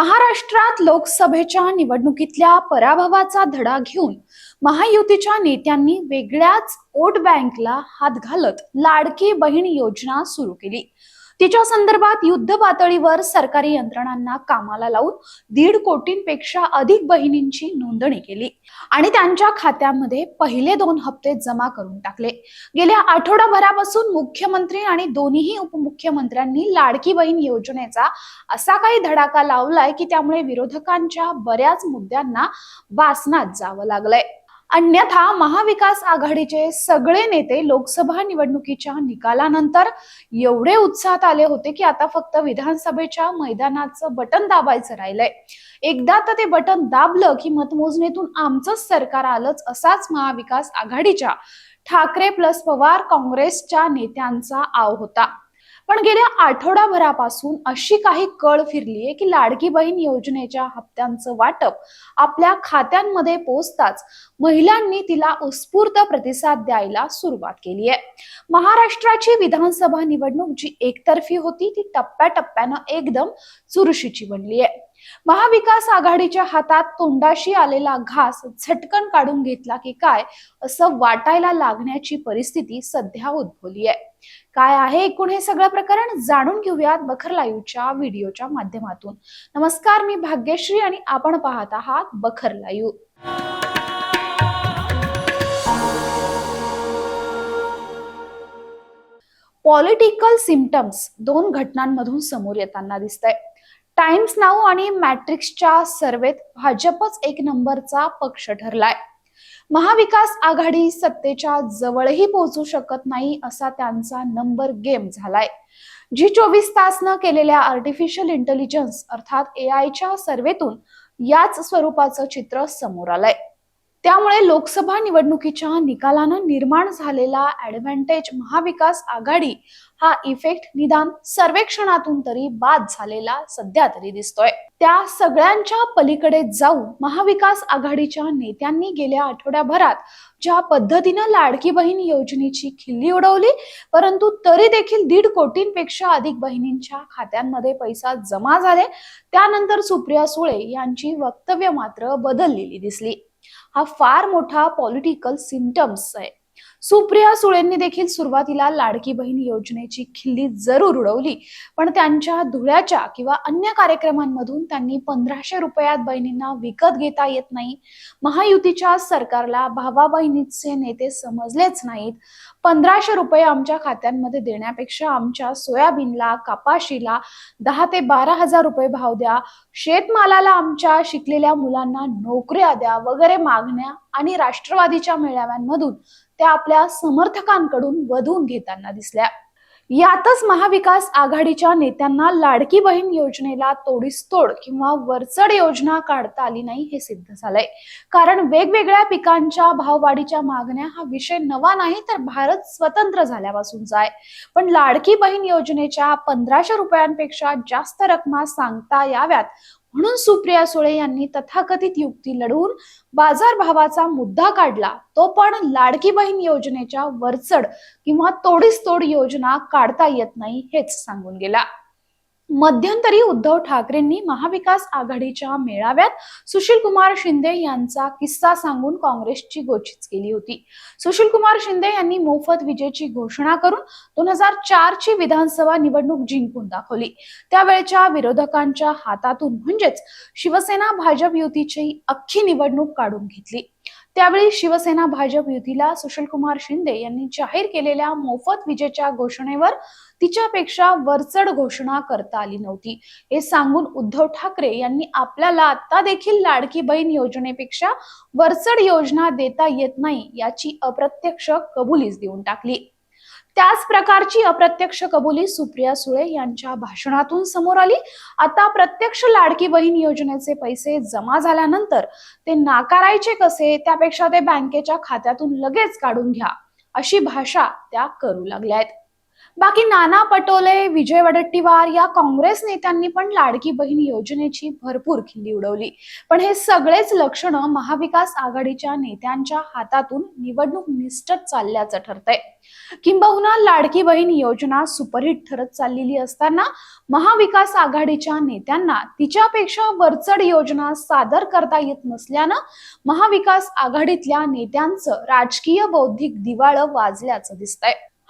महाराष्ट्रात लोकसभेच्या निवडणुकीतल्या पराभवाचा धडा घेऊन महायुतीच्या नेत्यांनी वेगळ्याच वोट बँकला हात घालत लाडकी बहीण योजना सुरू केली. तिच्या संदर्भात युद्ध पातळीवर सरकारी यंत्रणांना कामाला लावून दीड कोटींपेक्षा अधिक बहिणींची नोंदणी केली आणि त्यांच्या खात्यामध्ये पहिले दोन हप्ते जमा करून टाकले. गेल्या आठवडाभरापासून मुख्यमंत्री आणि दोन्ही उपमुख्यमंत्र्यांनी लाडकी बहीण योजनेचा असा काही धडाका लावलाय की त्यामुळे विरोधकांच्या बऱ्याच मुद्द्यांना बासनात जावं लागलंय. अन्यथा महाविकास आघाडीचे सगळे नेते लोकसभा निवडणुकीच्या निकालानंतर एवढे उत्साहात आले होते की आता फक्त विधानसभेच्या मैदानाचं बटन दाबायचं राहिलंय. एकदा तर ते बटन दाबलं की मतमोजणीतून आमचंच सरकार आलंच असाच महाविकास आघाडीच्या. ठाकरे प्लस पवार काँग्रेसच्या नेत्यांचा आव होता. पण गेल्या आठवडाभरापासून अशी काही कळ फिरलीये की लाडकी बहीण योजनेच्या हप्त्यांचं वाटप आपल्या खात्यांमध्ये पोचताच महिलांनी तिला उत्स्फूर्त प्रतिसाद द्यायला सुरुवात केली आहे महाराष्ट्राची विधानसभा निवडणूक जी एकतर्फी होती ती टप्प्याटप्प्यानं एकदम चुरशीची बनली आहे महाविकास आघाडीच्या हातात तोंडाशी आलेला घास झटकन काढून घेतला की काय असं वाटायला लागण्याची परिस्थिती सध्या उद्भवली आहे. काय आहे एकूण हे सगळं प्रकरण जाणून घेऊयात बखर लाईव्हच्या व्हिडिओच्या माध्यमातून. नमस्कार मी भाग्यश्री आणि आपण पाहत आहात बखर लाईव्ह. पॉलिटिकल सिमटम्स दोन घटनांमधून समोर येताना दिसतंय. टाइम्स नाऊ आणि मॅट्रिक्सच्या सर्वेत भाजपच एक नंबरचा पक्ष ठरलाय. महाविकास आघाडी सत्तेच्या जवळही पोहोचू शकत नाही असा त्यांचा नंबर गेम झालाय. जी चोवीस तासनं केलेल्या आर्टिफिशियल इंटेलिजन्स अर्थात ए आयच्या सर्वेतून याच स्वरूपाचं चित्र समोर आलंय. त्यामुळे लोकसभा निवडणुकीच्या निकालानं निर्माण झालेला ऍडव्हान्टेज महाविकास आघाडी हा इफेक्ट निदान सर्वेक्षणातून तरी बाद झालेला सध्या तरी दिसतोय. त्या सगळ्यांच्या पलीकडे जाऊन महाविकास आघाडीच्या नेत्यांनी गेल्या आठवड्याभरात ज्या पद्धतीनं लाडकी बहीण योजनेची खिल्ली उडवली परंतु तरी देखील दीड कोटींपेक्षा अधिक बहिणींच्या खात्यांमध्ये पैसा जमा झाले त्यानंतर सुप्रिया सुळे यांची वक्तव्य मात्र बदललेली दिसली. हा फार मोठा पॉलिटिकल सिमटम्स आहे. सुप्रिया सुळेंनी देखील सुरुवातीला लाडकी बहीण योजनेची खिल्ली जरूर उडवली पण त्यांच्या धुळ्याच्या किंवा अन्य कार्यक्रमांमधून त्यांनी पंधराशे रुपयात बहिणींना विकत घेता येत नाही. महायुतीच्या सरकारला भावा बहिणीचे नेते समजलेच नाहीत. पंधराशे रुपये आमच्या खात्यांमध्ये देण्यापेक्षा आमच्या सोयाबीनला कपाशीला दहा ते बारा हजार रुपये भाव द्या. शेतमालाला आमच्या शिकलेल्या मुलांना नोकऱ्या द्या वगैरे मागण्या आणि राष्ट्रवादीच्या मेळाव्यांमधून त्या आपल्या समर्थकांकडून वधून घेताना दिसल्या. यातच महाविकास आघाडीच्या नेत्यांना लाडकी बहीण योजनेला तोडीसतोड किंवा वरचढ योजना काढता आली नाही हे सिद्ध झालंय. कारण वेगवेगळ्या पिकांच्या भाववाढीच्या मागण्या हा विषय नवा नाही तर भारत स्वतंत्र झाल्यापासूनचा आहे पण लाडकी बहीण योजनेच्या पंधराशे रुपयांपेक्षा जास्त रकमा सांगता याव्यात म्हणून सुप्रिया सुळे यांनी तथाकथित युक्ती लढवून बाजारभावाचा मुद्दा काढला. तो पण लाडकी बहीण योजनेच्या वरचढ किंवा तोडीसतोड योजना काढता येत नाही हेच सांगून गेला. मध्यंतरी उद्धव ठाकरेंनी महाविकास आघाडीच्या मेळाव्यात सुशील कुमार शिंदे यांचा किस्सा सांगून काँग्रेसची गोचीच केली होती. सुशील कुमार शिंदे यांनी मोफत विजेची घोषणा करून दोन हजार चार ची विधानसभा निवडणूक जिंकून दाखवली. त्यावेळच्या विरोधकांच्या हातातून म्हणजेच शिवसेना भाजप युतीची अख्खी निवडणूक काढून घेतली. त्यावेळी शिवसेना भाजप युतीला सुशीलकुमार शिंदे यांनी जाहीर केलेल्या मोफत विजेच्या घोषणेवर तिच्यापेक्षा वरचढ घोषणा करता आली नव्हती. हे सांगून उद्धव ठाकरे यांनी आपल्याला आता देखील लाडकी बहीण योजनेपेक्षा वरचढ योजना देता येत नाही याची अप्रत्यक्ष कबुलीच देऊन टाकली. त्याच प्रकारची अप्रत्यक्ष कबुली सुप्रिया सुळे यांच्या भाषणातून समोर आली. आता प्रत्यक्ष लाडकी बहीण योजनेचे पैसे जमा झाल्यानंतर ते नाकारायचे कसे? त्यापेक्षा ते बँकेच्या खात्यातून लगेच काढून घ्या अशी भाषा त्या करू लागल्या आहेत बाकी नाना पटोले विजय वडट्टीवार या काँग्रेस नेत्यांनी पण लाडकी बहीण योजनेची भरपूर खिल्ली उडवली. पण हे सगळेच लक्षण महाविकास आघाडीच्या नेत्यांच्या हातातून निवडणूक निष्ठत चालल्याचं ठरतंय. किंबहुना लाडकी बहीण योजना सुपरहिट ठरत चाललेली असताना महाविकास आघाडीच्या नेत्यांना तिच्यापेक्षा वरचढ योजना सादर करता येत नसल्यानं महाविकास आघाडीतल्या नेत्यांचं राजकीय बौद्धिक दिवाळं वाजल्याचं दिसतंय.